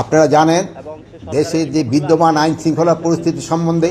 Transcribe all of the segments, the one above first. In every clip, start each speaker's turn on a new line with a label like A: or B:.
A: আপনারা জানেন, দেশের যে বিদ্যমান আইন শৃঙ্খলা পরিস্থিতি সম্বন্ধে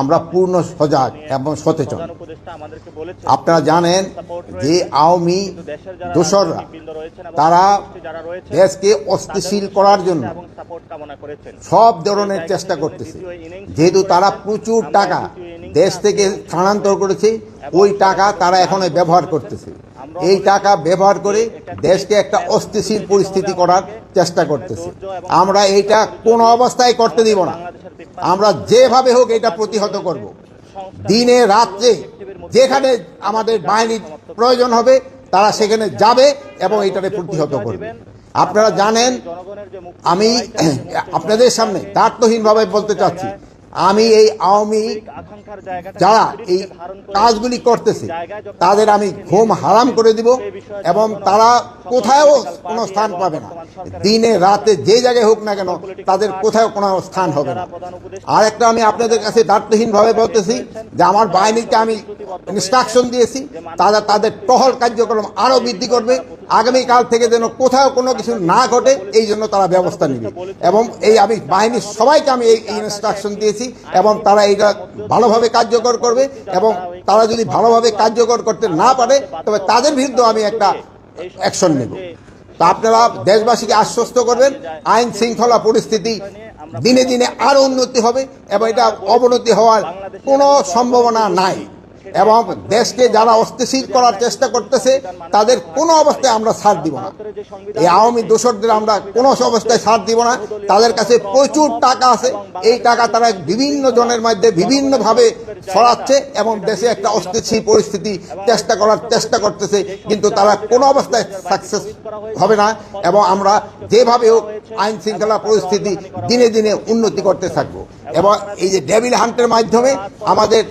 A: আমরা পূর্ণ সজাগ এবং সচেতন। আপনারা জানেন যে আওয়ামী দোসররা, তারা দেশকে অস্থিতিশীল করার জন্য সব ধরনের চেষ্টা করতেছে। যেহেতু তারা প্রচুর টাকা দেশ থেকে স্থানান্তর করেছে, ওই টাকা তারা এখন ব্যবহার করতেছে। এই টাকা ব্যবহার করে দেশকে একটা অস্থিতিশীল পরিস্থিতি করার চেষ্টা করতেছে। আমরা এইটা কোনো অবস্থায় করতে দিব না। আমরা যেভাবে হোক এটা প্রতিহত করব। দিনে রাত্রে যেখানে আমাদের বাহিনীর প্রয়োজন হবে, তারা সেখানে যাবে এবং এটাকে প্রতিহত করবে। আপনারা জানেন, আমি আপনাদের সামনে দার্থহীনভাবে বলতে চাচ্ছি আমি এই আওয়ামী যারা এই কাজগুলি করতেছে তাদের আমি ঘুম হারাম করে দিব এবং তারা কোথাও কোনো স্থান পাবে না। দিনে রাতে যে জায়গায় হোক না কেন তাদের কোথাও কোনো স্থান হবে না। আর একটা আমি আপনাদের কাছে দায়িত্বহীনভাবে বলতেছি যে আমার বাহিনীকে আমি ইনস্ট্রাকশন দিয়েছি তারা তাদের টহল কার্যক্রম আরও বৃদ্ধি করবে। আগামীকাল থেকে যেন কোথাও কোনো কিছু না ঘটে এই জন্য তারা ব্যবস্থা নেবে। এবং এই আমি বাহিনীর সবাইকে আমি এই ইনস্ট্রাকশন দিয়েছি এবং তারা এটা ভালোভাবে কার্যকর করবে এবং তারা যদি ভালোভাবে কার্যকর করতে না পারে, তবে তাদের বিরুদ্ধে আমি একটা অ্যাকশন নেব। তা আপনারা দেশবাসীকে আশ্বস্ত করবেন, আইন শৃঙ্খলা পরিস্থিতি দিনে দিনে আরও উন্নতি হবে এবং এটা অবনতি হওয়ার কোনো সম্ভাবনা নাই। এবং দেশকে যারা অস্থিশীল করার চেষ্টা করতেছে, তাদের কোনো অবস্থায় আমরা ছাড় দিব না। এই আওয়ামী দোষরদের আমরা কোনো অবস্থায় ছাড় দিব না। তাদের কাছে প্রচুর টাকা আছে। এই টাকা তারা বিভিন্ন জনের মধ্যে বিভিন্নভাবে ছড়াচ্ছে এবং দেশে একটা অস্থিতিশীল পরিস্থিতি চেষ্টা করার চেষ্টা করতেছে, কিন্তু তারা কোনো অবস্থায় সাকসেস হবে না এবং আমরা যেভাবে হোক আইন শৃঙ্খলা পরিস্থিতি দিনে দিনে উন্নতি করতে থাকব। এবং এই যে ডেভিল হান্টের মাধ্যমে আমাদের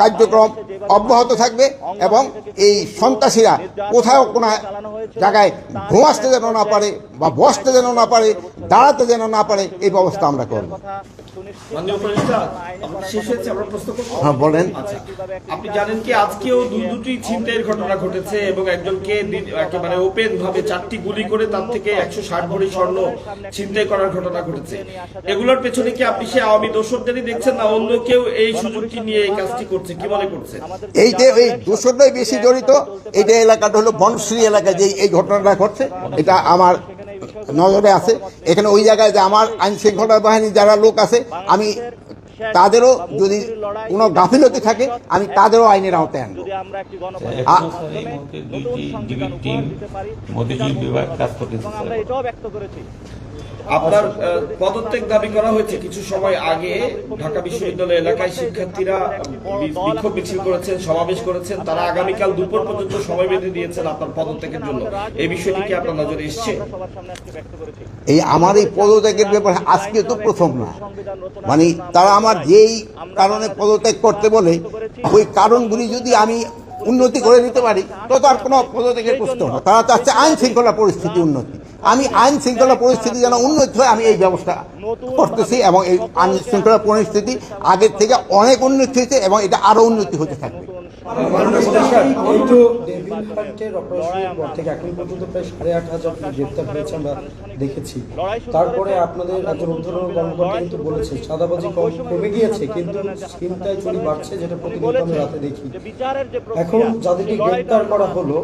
A: কার্যক্রম অব্যাহত থাকবে এবং এই সন্ত্রাসীরা কোথাও কোনো জায়গায় ঘুমাসতে যেন না পারে বা বসতে যেন না পারে, দাঁড়াতে যেন না পারে, এই ব্যবস্থা আমরা করব।
B: মাননীয় উপদেষ্টা শেষ হয়েছে আমরা প্রশ্ন করব।
A: হ্যাঁ বলেন।
B: আচ্ছা আপনি জানেন কি আজকেও দুই দুটি ছিনতাইয়ের ঘটনা ঘটেছে এবং একজনকে একেবারে ওপেন ভাবে চারটি গুলি করে তার থেকে একশো ষাট ভরি স্বর্ণ ছিনতাই করার ঘটনা ঘটেছে। এগুলোর পেছনে কি আপনি সে আওয়ামী দোষরদেরই দেখছেন না অন্য কেউ এই সুযোগটি নিয়ে এই কাজটি করছে? কি মনে করছে
A: এই যে এই বেশি জড়িত এইটা এলাকাটা হলো বনশ্রী এলাকায় যে এই ঘটনাটা ঘটছে এটা আমার নজরে আছে। এখানে ওই জায়গায় যে আমার আইন শৃঙ্খলা বাহিনী যারা লোক আছে আমি তাদেরও যদি কোনো গাফিলতি থাকে আমি তাদেরও আইনের আওতায় আনব।
C: মতিঝিল বিভাগ কাজ করতেছে
B: আপনার পদত্যাগ দাবি করা হয়েছে কিছু সময় আগে ঢাকা বিশ্ববিদ্যালয় এলাকায় শিক্ষার্থীরা বিক্ষোভ মিছিল করেছেন, সমাবেশ করেছেন। তারা আগামীকাল দুপুর পর্যন্ত সময় বেঁধে দিয়েছেন আপনার পদত্যাগের জন্য। এই বিষয়টি কি আপনার নজরে এসছে?
A: এই আমার এই পদত্যাগের ব্যাপারে আজকে তো প্রথম না। মানে তারা আমার যেই কারণে পদত্যাগ করতে বলে, ওই কারণগুলি যদি আমি উন্নতি করে দিতে পারি, তো তার কোনো পদত্যাগের প্রশ্ন না। তারা চাচ্ছে আইন শৃঙ্খলা পরিস্থিতি উন্নতি। আমি আইন শৃঙ্খলা পরিস্থিতি যেন উন্নতি হয় আমি এই ব্যবস্থা করতেছি এবং এই আইন শৃঙ্খলা পরিস্থিতি আগের থেকে অনেক উন্নতি হয়েছে এবং এটা আরও উন্নতি হতে থাকবে।
D: দেখেছি তারপরে আপনাদের একজন ঊর্ধ্বতন কর্মকর্তা কিন্তু বলেছে কমে গিয়েছে কিন্তু চিন্তায় চুরি বাড়ছে যেটা প্রতিনিয়ত আমি রাতে দেখি এখন যাদেরকে গ্রেপ্তার করা হলো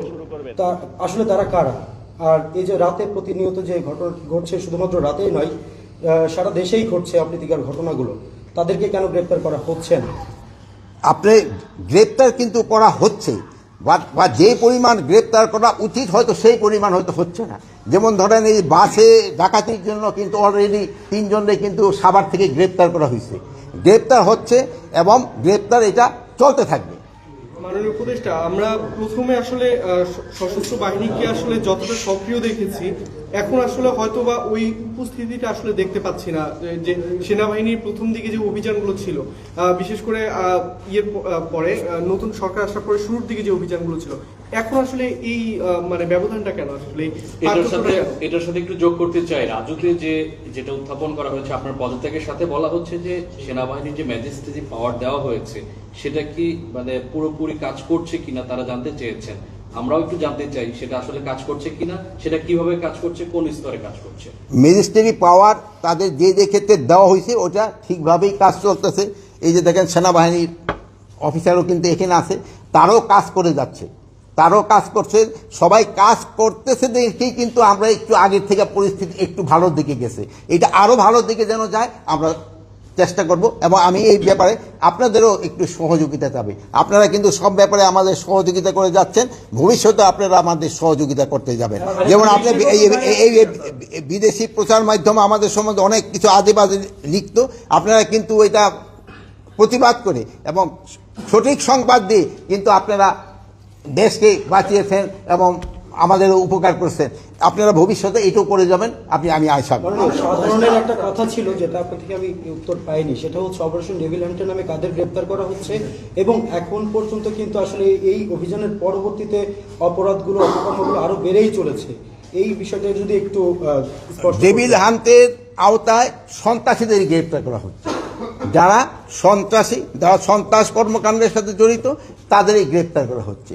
D: তা আসলে তারা কারা? আর এই যে রাতে প্রতিনিয়ত যে ঘটনা ঘটছে, শুধুমাত্র রাতেই নয় সারা দেশেই ঘটছে অপ্রীতিকর ঘটনাগুলো। তাদেরকে কেন গ্রেপ্তার করা হচ্ছে না?
A: আপনি গ্রেপ্তার কিন্তু করা হচ্ছে। বা- যে পরিমাণ গ্রেপ্তার করা উচিত, হয়তো সেই পরিমাণ হয়তো হচ্ছে না। যেমন ধরেন এই বাসে ডাকাতির জন্য কিন্তু অলরেডি তিনজনকে কিন্তু সাভার থেকে গ্রেপ্তার করা হয়েছে। গ্রেপ্তার হচ্ছে এবং গ্রেপ্তার এটা চলতে থাকবে।
E: মাননীয় উপদেষ্টা, আমরা প্রথমে আসলে সশস্ত্র বাহিনীকে আসলে যতটা সক্রিয় দেখেছি, এখন আসলে হয়তোবা ওই উপস্থিতিটা আসলে দেখতে পাচ্ছি না, যে- সেনাবাহিনীর প্রথম দিকে যে অভিযানগুলো ছিল বিশেষ করে ইয়ের পরে নতুন সরকার আসার পরে শুরুর দিকে যে অভিযানগুলো ছিল এখন আসলে এই আহ, মানে ব্যবধানটা কেন? আসলে
F: এটার সাথে এটার সাথে একটু যোগ করতে চাই। রাজুকে যে যেটা উত্থাপন করা হয়েছে আপনার পদত্যাগের সাথে বলা হচ্ছে যে সেনাবাহিনীর যে ম্যাজিস্ট্রেসি পাওয়ার দেওয়া হয়েছে সেটা কি মানে পুরোপুরি কাজ করছে কিনা তারা জানতে চেয়েছেন। আমরাও একটু জানতে চাই সেটা আসলে কাজ করছে কিনা সেটা কীভাবে কাজ করছে কোন স্তরে কাজ করছে।
A: ম্যাজিস্ট্রেরি পাওয়ার তাদের যে যে ক্ষেত্রে দেওয়া হয়েছে ওটা ঠিকভাবেই কাজ চলতেছে। এই যে দেখেন সেনাবাহিনীর অফিসারও কিন্তু এখানে আছে তারও কাজ করে যাচ্ছে। তারও কাজ করছে, সবাই কাজ করতেছে দেখেই কিন্তু আমরা একটু আগের থেকে পরিস্থিতি একটু ভালোর দিকে গেছে। এটা আরও ভালোর দিকে যেন যায়, আমরা চেষ্টা করব এবং আমি এই ব্যাপারে আপনাদেরও একটু সহযোগিতা চাবে। আপনারা কিন্তু সব ব্যাপারে আমাদের সহযোগিতা করে যাচ্ছেন, ভবিষ্যতে আপনারা আমাদের সহযোগিতা করতে যাবেন। যেমন আপনি এই বিদেশি প্রচার মাধ্যমে আমাদের সম্বন্ধে অনেক কিছু আজে লিখত, আপনারা কিন্তু এটা প্রতিবাদ করে এবং সঠিক সংবাদ দিয়ে কিন্তু আপনারা দেশকে বাঁচিয়েছেন এবং আমাদের উপকার করছেন। আপনারা ভবিষ্যতে এটাও করে যাবেন আপনি আমি আশা করি।
D: একটা কথা ছিল যেটা আপনার থেকে আমি উত্তর পাইনি সেটা হচ্ছে অপারেশন ডেভিল হান্টের নামে কাদের গ্রেপ্তার করা হচ্ছে এবং এখন পর্যন্ত কিন্তু আসলে এই অভিযানের পরবর্তীতে অপরাধগুলো অপকর্মগুলো আরও বেড়েই চলেছে। এই বিষয়টা যদি একটু।
A: ডেভিল হান্টের আওতায় সন্ত্রাসীদের গ্রেপ্তার করা হচ্ছে। যারা সন্ত্রাসী যারা সন্ত্রাস কর্মকাণ্ডের সাথে জড়িত তাদেরই গ্রেপ্তার করা হচ্ছে।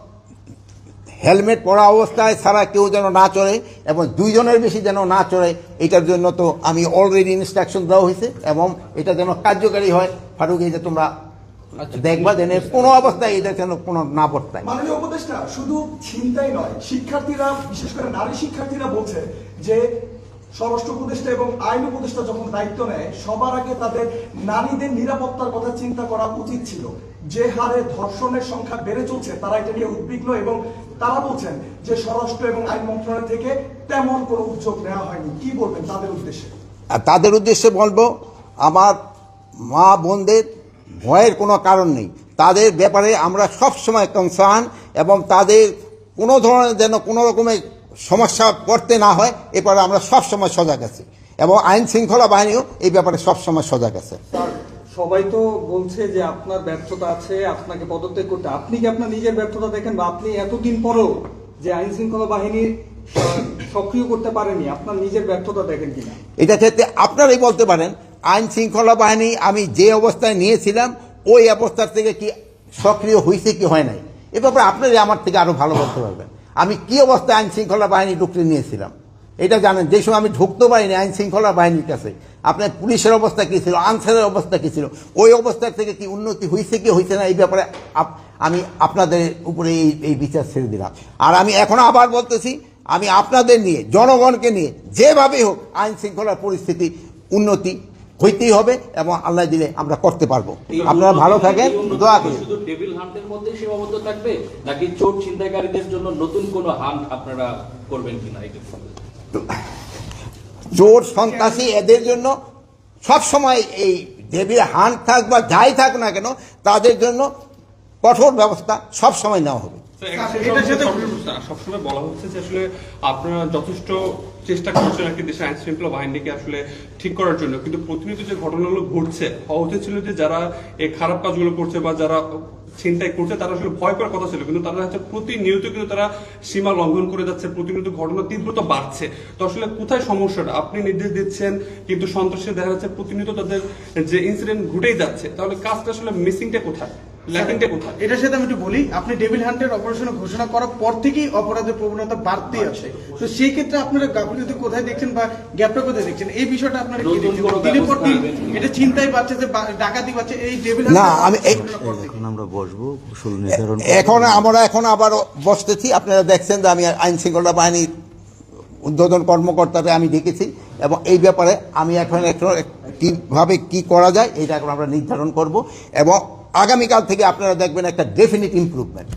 A: হেলমেট পরা অবস্থায় ছাড়া কেউ যেন না চড়ে এবং দুইজনের বেশি যেন না চড়ে এটার জন্য তো আমি অলরেডি ইনস্ট্রাকশন দেওয়া হয়েছে এবং এটা যেন কার্যকারী হয়। ফারুক এই যে তোমরা দেখবা যেন কোনো অবস্থায় এটা যেন কোনো না বর্তায়
G: মাননীয় উপদেষ্টা শুধু চিন্তাই নয় শিক্ষার্থীরা বিশেষ করে নারী শিক্ষার্থীরা বলছে যে স্বরাষ্ট্র উপদেষ্টা এবং আইন উপদেষ্টা যখন দায়িত্ব নেয় সবার আগে তাদের নারীদের নিরাপত্তার কথা চিন্তা করা উচিত ছিল। যে হারে ধর্ষণের সংখ্যা বেড়ে চলছে তারা এটা নিয়ে উদ্বিগ্ন এবং তারা বলছেন যে স্বরাষ্ট্র এবং আইন মন্ত্রণালয় থেকে তেমন কোনো উদ্যোগ নেওয়া হয়নি। কি বলবেন তাদের উদ্দেশ্যে?
A: আর তাদের উদ্দেশ্যে বলব আমার মা বোনদের ভয়ের কোনো কারণ নেই। তাদের ব্যাপারে আমরা সব সময় কনসার্ন এবং তাদের কোনো ধরনের যেন কোনো রকমের সমস্যা করতে না হয় এ ব্যাপারে আমরা সব সময় সজাগ আছি। এবং আইন শৃঙ্খলা বাহিনীও এই ব্যাপারে সব সময় সজাগ আছে।
H: সবাই তো বলছে যে আপনার ব্যর্থতা আছে, আপনাকে পদত্যাগ করতে। আপনি কি আপনার নিজের ব্যর্থতা দেখেন বা আপনি এতদিন পরেও যে আইন শৃঙ্খলা বাহিনীর সক্রিয় করতে পারেনি আপনার নিজের ব্যর্থতা দেখেন কিনা?
A: এটা ক্ষেত্রে আপনারাই বলতে পারেন আইন শৃঙ্খলা বাহিনী আমি যে অবস্থায় নিয়েছিলাম, ওই অবস্থার থেকে কি সক্রিয় হয়েছে কি হয় নাই? এ ব্যাপারে আপনারাই আমার থেকে আরও ভালো বলতে পারবেন। আমি কি অবস্থায় আইন শৃঙ্খলা বাহিনী ঢুকতে নিয়েছিলাম? এটা জানেন, যে সময় আমি ঢুকতে পারিনি, আইন শৃঙ্খলা বাহিনীর কাছে, আপনার পুলিশের অবস্থা কী ছিল, আনসারের অবস্থা কী ছিল, ওই অবস্থা থেকে কি উন্নতি হয়েছে কি হয়েছে না, এই ব্যাপারে আমি আপনাদের উপরে এই এই বিচার ছেড়ে দিলাম। আর আমি এখনও আবার বলতেছি, আমি আপনাদের নিয়ে, জনগণকে নিয়ে যেভাবে হোক, আইন শৃঙ্খলার পরিস্থিতি, উন্নতি হইতেই হবে এবং আল্লাহ দিলে আমরা করতে পারব। আপনারা ভালো থাকেন দোয়া করি।
F: শুধু টেবিল হান্টের মধ্যে সীমাবদ্ধ থাকবে নাকি চোর ছিনতাইকারীদের জন্য নতুন কোনো হান্ট আপনারা করবেন কিনা
A: চোর সন্ত্রাসী এদের জন্য সব সময় এই দেবীর হান্ট থাক বা যাই থাক না কেন তাদের জন্য কঠোর ব্যবস্থা সব সময় নেওয়া হবে।
I: এটার সাথে সবসময় বলা হচ্ছে যে আসলে আপনারা যথেষ্ট চেষ্টা করছেন কি দেশের আইন শৃঙ্খলা বাহিনীকে আসলে ঠিক করার জন্য। কিন্তু প্রতিনিয়ত যে ঘটনাগুলো ঘটছে হওয়া উচিত ছিল যে যারা এই খারাপ কাজগুলো করছে বা যারা ছিনতাই করছে তারা আসলে ভয় পাওয়ার কথা ছিল। কিন্তু তারা হচ্ছে প্রতিনিয়ত কিন্তু তারা সীমা লঙ্ঘন করে যাচ্ছে প্রতিনিয়ত ঘটনা তীব্রতা বাড়ছে। তো আসলে কোথায় সমস্যাটা? আপনি নির্দেশ দিচ্ছেন কিন্তু সন্ত্রাসী দেখা যাচ্ছে প্রতিনিয়ত তাদের যে ইনসিডেন্ট ঘটেই যাচ্ছে। তাহলে কাজটা আসলে মিসিংটা কোথায়? ল্যাকিংটা কোথায়?
J: এটার সাথে আমি একটু বলি আপনি ডেভিল হান্টের অপারেশন ঘোষণা করার পর থেকেই অপরাধের প্রবণতা বাড়তে আছে। তো সেই ক্ষেত্রে আপনারা গাফিলতি কোথায় দেখছেন বা গ্যাপটা কোথায় দেখছেন? এই বিষয়টা আপনারা কি দেখছেন দিনের পর দিন এটা চিন্তাই বাড়ছে যে বা- ডাকাতি বাড়ছে। এই ডেভিল
A: না আমি
K: এখন আমরা বসবো কৌশল নির্ধারণ
A: এখন আমরা এখন আবার বসতেছি। আপনারা দেখছেন যে আমি আইন শৃঙ্খলা বাহিনীর উদ্বোধন কর্মকর্তাকে আমি দেখেছি এবং এই ব্যাপারে আমি এখন এখন কীভাবে কি করা যায় এটা এখন আমরা নির্ধারণ করব এবং আগামীকাল থেকে আপনারা দেখবেন একটা ডেফিনিট ইমপ্রুভমেন্ট